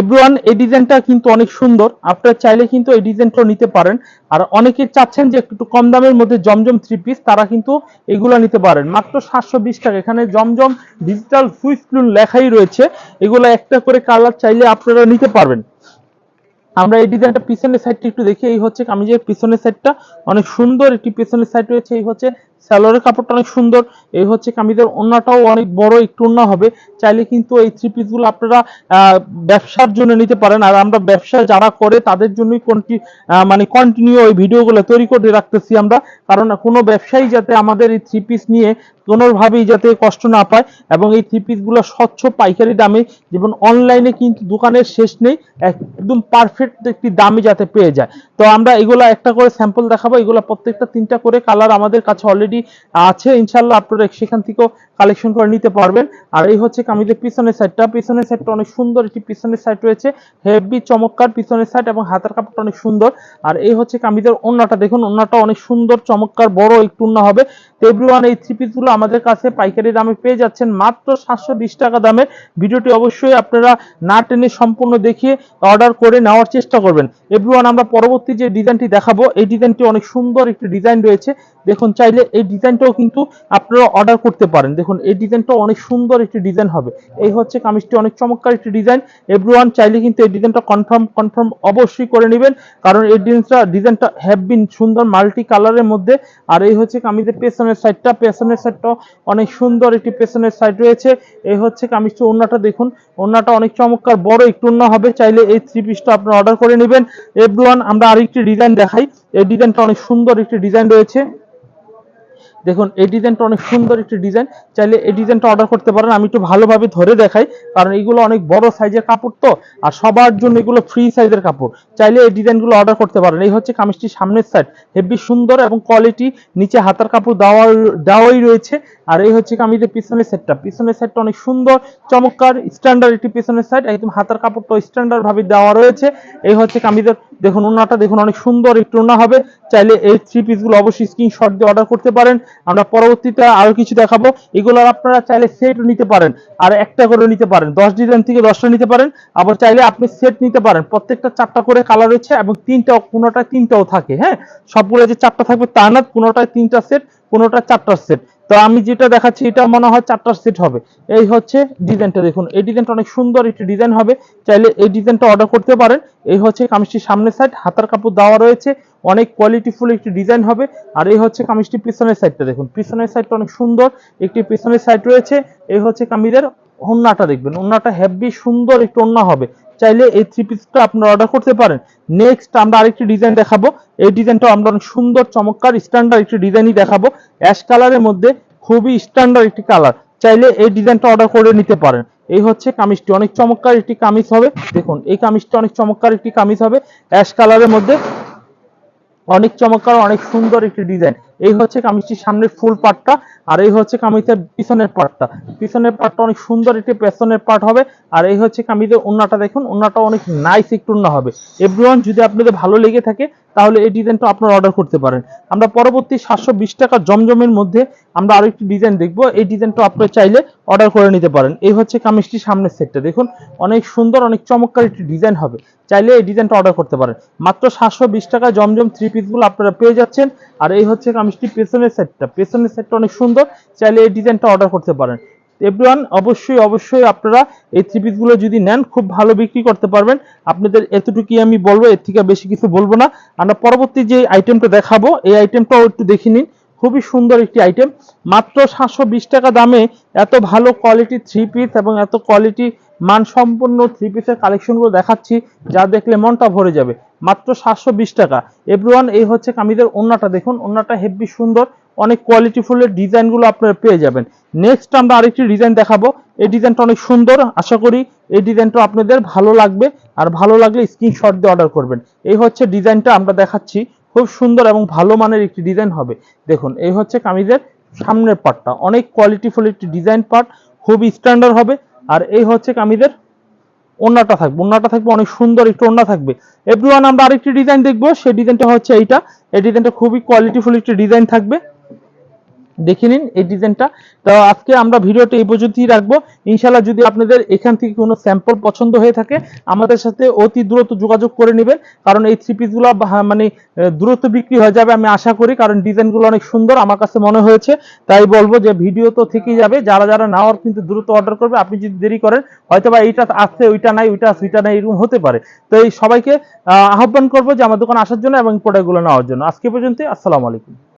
Everyone এই ডিজাইনটা কিন্তু অনেক সুন্দর। আপনারা চাইলে কিন্তু এই ডিজাইনটাও নিতে পারেন। আর অনেকে চাচ্ছেন যে একটু কম দামের মধ্যে জমজম থ্রি পিস তারা কিন্তু এগুলো নিতে পারেন। মাত্র সাতশো বিশ টাকা। এখানে জমজম ডিজিটাল সুইচ ক্লুন লেখাই রয়েছে। এগুলো একটা করে কালার চাইলে আপনারা নিতে পারবেন। আমরা এই ডিজাইনটা পিছনের সাইডটা একটু দেখি। এই হচ্ছে কামিজের পিছনের সাইডটা অনেক সুন্দর একটি পিছনের সাইড রয়েছে। এই হচ্ছে স্যালোয়ারের কাপড়টা অনেক সুন্দর। এই হচ্ছে কামিজের ওন্নাটাও অনেক বড়, একটু ওন্না হবে। চাইলে কিন্তু এই থ্রি পিসগুলো আপনারা ব্যবসার জন্য নিতে পারেন। আর আমরা ব্যবসা যারা করে, তাদের জন্যই কন্টি মানে কন্টিনিউ এই ভিডিওগুলো তৈরি করে রাখতেছি আমরা। কারণ কোনো ব্যবসায়ী যাতে আমাদের এই থ্রি পিস নিয়ে কোনোভাবেই যাতে কষ্ট না পায় এবং এই থ্রি পিসগুলো স্বচ্ছ পাইকারি দামে, যেমন অনলাইনে কিন্তু দোকানের শেষ নেই, একদম পারফেক্ট একটি দামে যাতে পেয়ে যায়। তো আমরা এগুলো একটা করে স্যাম্পল দেখাবো। এগুলো প্রত্যেকটা তিনটা করে কালার আমাদের কাছে অলরেডি আছে ইনশাল্লাহ আপনারা সেখান থেকেও কালেকশন করে নিতে পারবেন। আর এই হচ্ছে কামিজের পিছনের সাইডটা পিছনের সাইডটা অনেক সুন্দর একটি পিছনের সাইড রয়েছে। হেভি চমৎকার পিছনের সাইড এবং হাতের কাপড়টা অনেক সুন্দর। আর এই হচ্ছে কামিজের ওন্নাটা। দেখুন, ওন্নাটা অনেক সুন্দর, চমৎকার, বড় একটু ওন্না হবে। তো এভরিওয়ান এই থ্রি পিসগুলো আমাদের কাছে পাইকারি দামে পেয়ে যাচ্ছেন মাত্র সাতশো বিশ টাকা দামে। ভিডিওটি অবশ্যই আপনারা না টেনে সম্পূর্ণ দেখিয়ে অর্ডার করে নেওয়ার চেষ্টা করবেন। এভরিওয়ান আমরা পরবর্তী যে ডিজাইনটি দেখাবো, এই ডিজাইনটি অনেক সুন্দর একটি ডিজাইন রয়েছে। দেখুন, চাইলে এই ডিজাইনটাও কিন্তু আপনারা অর্ডার করতে পারেন। দেখুন, এই ডিজাইনটা অনেক সুন্দর একটি ডিজাইন হবে। এই হচ্ছে কামিজটি, অনেক চমৎকার একটি ডিজাইন। এভরিওয়ান চাইলে কিন্তু এই ডিজাইনটা কনফার্ম কনফার্ম অবশ্যই করে নেবেন। কারণ এই ডিজাইনটা ডিজাইনটা হ্যাভ বিন সুন্দর মাল্টি কালারের মধ্যে। আর এই হচ্ছে কামিজের পেছনের সাইডটা পেছনের সাইডটা অনেক সুন্দর একটি পেছনের সাইড রয়েছে। এই হচ্ছে কামিজটি ওন্নাটা দেখুন। ওন্নাটা অনেক চমৎকার, বড় একটু ওন্না হবে। চাইলে এই থ্রি পিসটা আপনারা অর্ডার করে নেবেন। এভরিওয়ান আমরা আরেকটি ডিজাইন দেখাই। এই ডিজাইনটা অনেক সুন্দর একটি ডিজাইন রয়েছে। দেখুন, এই ডিজাইনটা অনেক সুন্দর একটি ডিজাইন। চাইলে এই ডিজাইনটা অর্ডার করতে পারেন, আমি একটু ভালোভাবে ধরে দেখাই, কারণ এগুলো অনেক বড় সাইজের কাপড় তো, আর সবার জন্য এগুলো ফ্রি সাইজের কাপড়। চাইলে এই ডিজাইনগুলো অর্ডার করতে পারেন। এই হচ্ছে কামিজটির সামনের সাইড হেভি সুন্দর এবং কোয়ালিটি নিচে হাতার কাপড় দেওয়া দেওয়াই রয়েছে, আর এই হচ্ছে কামিজের পিছনের সাইডটা পিছনের সাইডটা অনেক সুন্দর, চমৎকার স্ট্যান্ডার্ড একটি পিছনের সাইড একদম হাতার কাপড়টা স্ট্যান্ডার্ড ভাবে দেওয়া রয়েছে। এই হচ্ছে কামিজের, দেখুন, ওনাটা দেখুন অনেক সুন্দর একটু ওনা হবে। চাইলে এই থ্রি পিসগুলো অবশ্যই স্ক্রিনশট দিয়ে অর্ডার করতে পারেন। আমরা পরবর্তীতে আরও কিছু দেখাবো। এগুলো আপনারা চাইলে সেট নিতে পারেন আর একটা করে নিতে পারেন। দশ ডিজাইন থেকে দশটা নিতে পারেন। আবার চাইলে আপনি সেট নিতে পারেন। প্রত্যেকটা চারটা করে কালার রয়েছে এবং তিনটা কোনোটা তিনটাও থাকে হ্যাঁ? সবগুলো যে চারটা থাকবে তা না, কোনোটায় তিনটা সেট কোনোটা চারটা সেট তো আমি যেটা দেখাচ্ছি, এটা মনে হয় চারটা সেট হবে। এই হচ্ছে ডিজাইনটা দেখুন। এই ডিজাইনটা অনেক সুন্দর একটি ডিজাইন হবে। চাইলে এই ডিজাইনটা অর্ডার করতে পারেন। এই হচ্ছে কামিজটির সামনের সাইড হাতার কাপড় দেওয়া রয়েছে। অনেক কোয়ালিটিফুল একটি ডিজাইন হবে। আর এই হচ্ছে কামিজটি পিছনের সাইডটা দেখুন। পিছনের সাইডটা অনেক সুন্দর। একটি পিছনের সাইড রয়েছে। এই হচ্ছে কামিজের ওন্নাটা দেখবেন। ওন্নাটা হেভি সুন্দর একটি ওন্না হবে। চাইলে এই থ্রি পিসটা আপনারা অর্ডার করতে পারেন। নেক্সট আমরা আরেকটি ডিজাইন দেখাবো। এই ডিজাইনটা আমরা অনেক সুন্দর, চমৎকার স্ট্যান্ডার্ড একটি ডিজাইনই দেখাবো। অ্যাশ কালারের মধ্যে খুবই স্ট্যান্ডার্ড একটি কালার চাইলে এই ডিজাইনটা অর্ডার করে নিতে পারেন। এই হচ্ছে কামিজটি। অনেক চমৎকার একটি কামিজ হবে। দেখুন, এই কামিজটা অনেক চমৎকার একটি কামিজ হবে। অ্যাশ কালারের মধ্যে অনেক চমৎকার, অনেক সুন্দর একটি ডিজাইন এই হচ্ছে কামিজটির সামনের ফুল পার্টটা আর এই হচ্ছে কামিজের পিছনের পার্টটা পিছনের পার্টটা অনেক সুন্দর একটি পেছনের পার্ট হবে, আর এই হচ্ছে কামিজের ওন্নাটা দেখুন ওন্নাটা অনেক নাইস একটু ওন্না হবে। এভরিওয়ান যদি আপনাদের ভালো লেগে থাকে, তাহলে এই ডিজাইনটা আপনারা অর্ডার করতে পারেন। আমরা পরবর্তী সাতশো বিশ টাকা জমজমের মধ্যে আমরা আরেকটি ডিজাইন দেখব। এই ডিজাইনটা আপনারা চাইলে অর্ডার করে নিতে পারেন। এই হচ্ছে কামিজটির সামনের সেটটা। দেখুন, অনেক সুন্দর, অনেক চমৎকার একটি ডিজাইন হবে। চাইলে এই ডিজাইনটা অর্ডার করতে পারেন। মাত্র সাতশো বিশ টাকা জমজম থ্রি পিসগুলো আপনারা পেয়ে যাচ্ছেন। আর এই হচ্ছে কামিজটি পেছনের সেটটা। পেছনের সেটটা অনেক সুন্দর। চাইলে এই ডিজাইনটা অর্ডার করতে পারেন। এভরিওয়ান অবশ্যই অবশ্যই আপনারা এই থ্রি পিসগুলো যদি নেন, খুব ভালো বিক্রি করতে পারবেন। আপনাদের এতটুকুই আমি বলব, এর থেকে বেশি কিছু বলব না। আমরা পরবর্তী যে আইটেমটা দেখাবো, এই আইটেমটাও একটু দেখে নিন। খুবই সুন্দর একটি আইটেম মাত্র সাতশো বিশ টাকা দামে এত ভালো কোয়ালিটি থ্রি পিস এবং এত কোয়ালিটি মানসম্পন্ন থ্রি পিসের কালেকশনগুলো দেখাচ্ছি, যা দেখলে মনটা ভরে যাবে। মাত্র সাতশো বিশ টাকা। এভরিওয়ান এই হচ্ছে কামিজের ওন্নাটা। দেখুন, ওন্নাটা হেভি সুন্দর, অনেক কোয়ালিটিফুলের ডিজাইনগুলো আপনারা পেয়ে যাবেন। নেক্সট আমরা আরেকটি ডিজাইন দেখাবো। এই ডিজাইনটা অনেক সুন্দর, আশা করি এই ডিজাইনটা আপনাদের ভালো লাগবে। আর ভালো লাগলে স্ক্রিনশট দিয়ে অর্ডার করবেন। এই হচ্ছে ডিজাইনটা আমরা দেখাচ্ছি। খুব সুন্দর এবং ভালো মানের একটি ডিজাইন হবে। দেখুন, এই হচ্ছে কামিজের সামনের পার্টটা অনেক কোয়ালিটিফুল একটি ডিজাইন পার্ট খুব স্ট্যান্ডার্ড হবে। আর এই হচ্ছে কামিজের ওন্নাটা থাকবে। ওন্নাটা থাকবে, অনেক সুন্দর একটু ওন্না থাকবে। এভরিওয়ান আমরা আরেকটি ডিজাইন দেখব। সেই ডিজাইনটা হচ্ছে এইটা। এই ডিজাইনটা খুবই কোয়ালিটিফুল একটি ডিজাইন থাকবে। দেখে নিন এই ডিজাইনটা। তো আজকে আমরা ভিডিওটা এই পর্যন্তই রাখব। ইনশাল্লাহ যদি আপনাদের এখান থেকে কোনো স্যাম্পল পছন্দ হয়ে থাকে আমাদের সাথে অতি দ্রুত যোগাযোগ করে নেবেন। কারণ এই থ্রি পিসগুলো মানে দ্রুত বিক্রি হয়ে যাবে আমি আশা করি কারণ ডিজাইনগুলো অনেক সুন্দর আমার কাছে মনে হয়েছে। তাই বলব যে ভিডিও তো থেকেই যাবে যারা যারা না নেওয়ার কিন্তু দ্রুত অর্ডার করবে আপনি যদি দেরি করেন হয়তো বা এইটা আসছে ওইটা নাই ওইটা আছে ওইটা নাই এরকম হতে পারে। তো এই সবাইকে আহ, আহ্বান করব যে আমার দোকানে আসার জন্য এবং প্রোডাক্টগুলো নেওয়ার জন্য। আজকে পর্যন্ত আসসালামু আলাইকুম।